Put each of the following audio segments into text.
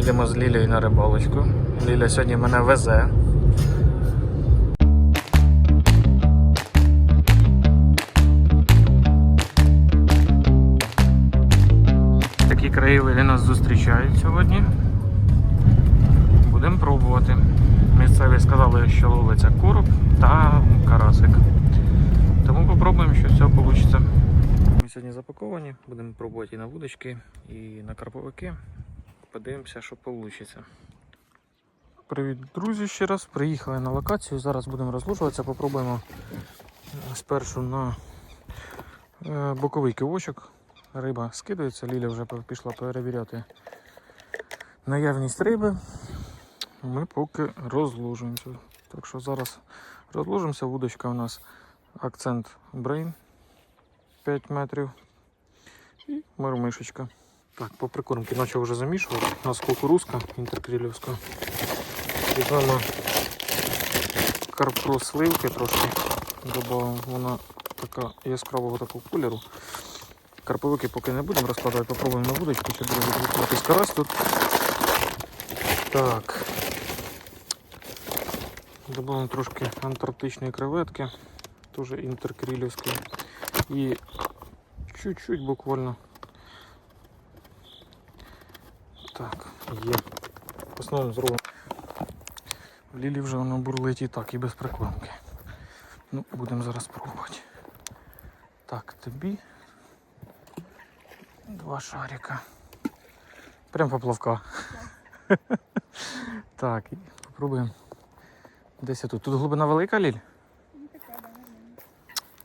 Їдемо з Лілею на рибалочку. Ліля сьогодні мене везе. Такі краєвиди нас зустрічають сьогодні. Будемо пробувати. Місцеві сказали, що ловиться короб та карасик. Тому попробуємо, що з цього вийде. Ми сьогодні запаковані, будемо пробувати і на вудочки, і на карповики. Подивимося, що вийде. Привіт, друзі, ще раз. Приїхали на локацію. Зараз будемо розлужуватися. Попробуємо спершу на е, боковий кивочок. Риба скидається, Ліля вже пішла перевіряти наявність риби. Ми поки розложуємося. Так що зараз розложимося. Вудочка у нас акцент Brain 5 метрів і мармишечка. Так, по прикормці почав вже замішувати. У нас кукурузка інтеркрілівська. Візьмемо карпро сливки трошки. Добавимо, вона така яскравого такого кольору. Карповики поки не будемо розкладати, попробуємо на вудочку, чи буде карась тут. Так. Добавимо трошки антарктичної креветки, теж інтеркрілівської. І чуть-чуть буквально. Так, є. В основному зробимо. В Лілі вже воно бурлить і так, і без прикормки. Ну, будемо зараз пробувати. Так, тобі два шарика. Прям поплавка. Так, і попробуємо. Десь я тут. Тут глибина велика, Ліль?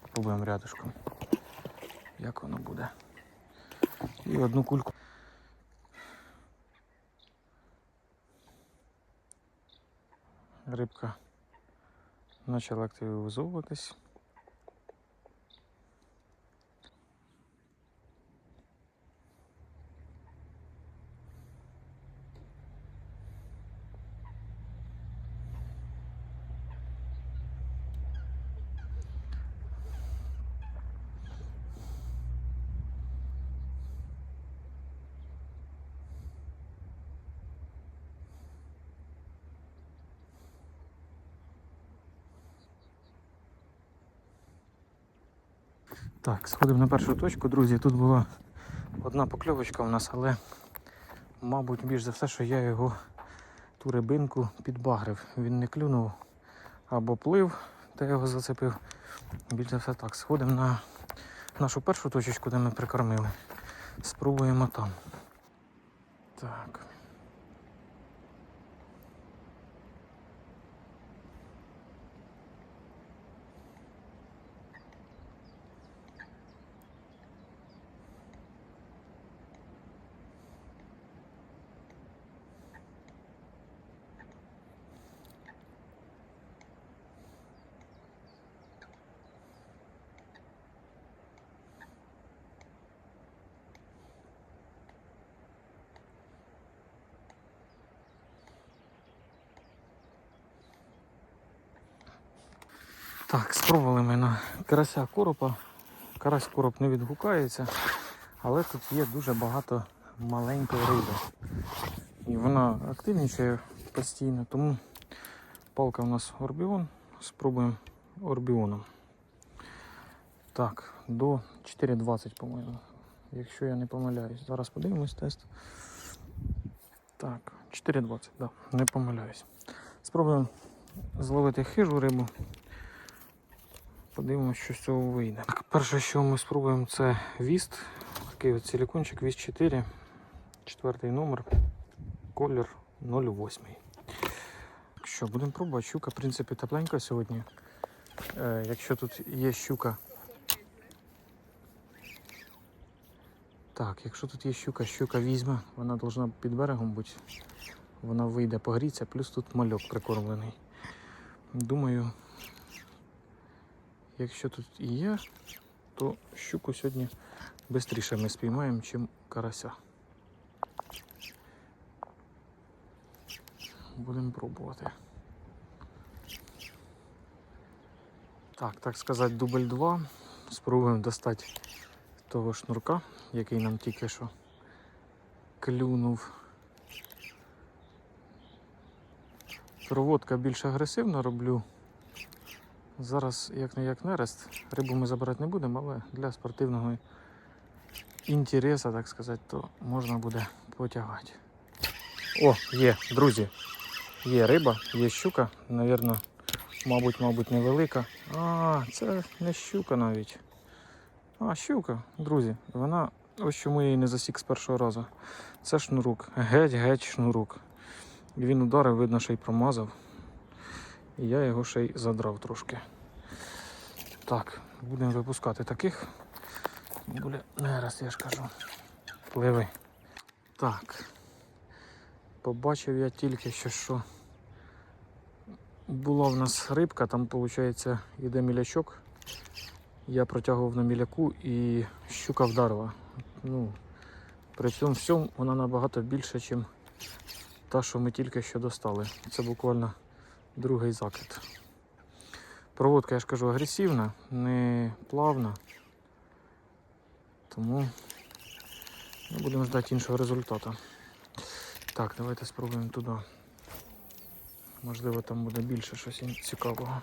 Попробуємо рядышком. Як воно буде. І одну кульку. Рибка почала активізовуватись. Так, сходимо на першу точку, друзі. Тут була одна покльовочка у нас, але, мабуть, більш за все, що я його ту рибинку підбагрив. Він не клюнув або плив, та його зацепив. Більш за все так. Сходимо на нашу першу точечку, де ми прикормили. Спробуємо там. Так. Так, спробували ми на карася коропа. Карась короб не відгукається, але тут є дуже багато маленької риби. І вона активнічає постійно, тому палка у нас орбіон. Спробуємо орбіоном. Так, до 4,20, по-моєму. Якщо я не помиляюсь. Зараз подивимось тест. Так, 4,20, так, да, не помиляюсь. Спробуємо зловити хижу рибу. Подивимося, що з цього вийде. Так, перше, що ми спробуємо, це віст. Такий от силікончик віст 4, четвертий номер, колір 08. Так Що, будемо пробувати. Щука, в принципі, тепленька сьогодні. Е, якщо тут є щука. Так, якщо тут є щука, щука візьме, вона повинна під берегом бути. Вона вийде погріться, плюс тут мальок прикормлений. Думаю, Якщо тут і є, то щуку сьогодні швидше ми спіймаємо, ніж карася. Будемо пробувати. Так, так сказати, дубль 2. Спробуємо достати того шнурка, який нам тільки що клюнув. Проводка більш агресивно роблю. Зараз, як не як нерест, рибу ми забирати не будемо, але для спортивного інтересу, так сказати, то можна буде потягати. О, є, друзі. Є риба, є щука, навірно, мабуть, мабуть, невелика. А, це не щука навіть. А, щука, друзі, вона ось чому я її не засік з першого разу. Це шнурук. Геть-геть шнурук. Він ударив, видно, ще й промазав. І я його ще й задрав трошки. Так, будемо випускати таких. Буде неraz, я ж кажу. Пливи. Так. Побачив я тільки що, що була в нас рибка, там, виходить, йде мілячок. Я протягував на міляку і щука вдарила. Ну, при цьому всьому вона набагато більша, ніж та, що ми тільки що достали. Це буквально другий закид. Проводка, я ж кажу, агресивна, не плавна. Тому ну, будемо ждати іншого результату. Так, давайте спробуємо туди. Можливо, там буде більше щось цікавого.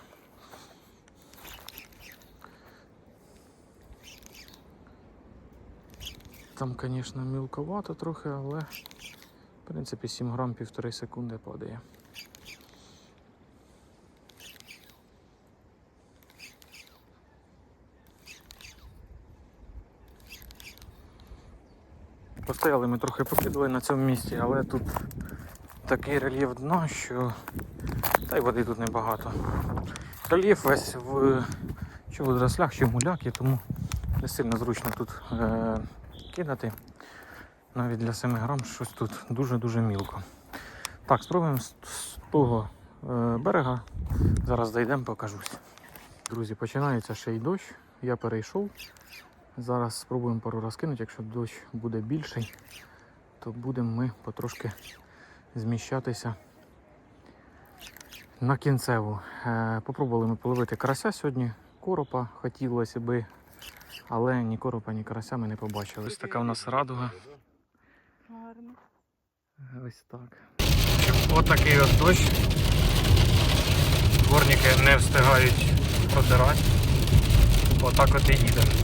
Там, звісно, мілковато трохи, але в принципі 7 грам півтори секунди падає. Постояли ми трохи покидали на цьому місці, але тут такий рельєф дна, що та й води тут небагато. Рельєф весь в чи в водорослях, чи в мулякі, тому не сильно зручно тут е- кидати. Навіть для 7 грам щось тут дуже-дуже мілко. Так, спробуємо з, з того е, берега. Зараз дійдемо, покажусь. Друзі, починається ще й дощ. Я перейшов. Зараз спробуємо пару раз кинути. Якщо дощ буде більший, то будемо ми потрошки зміщатися на кінцеву. Е, попробували ми половити карася сьогодні. Коропа хотілося би, але ні коропа, ні карася ми не побачили. Ось така у нас радуга. Гарно. Ось так. Ось такий от дощ. Дворники не встигають протирати. Отак от і їдемо.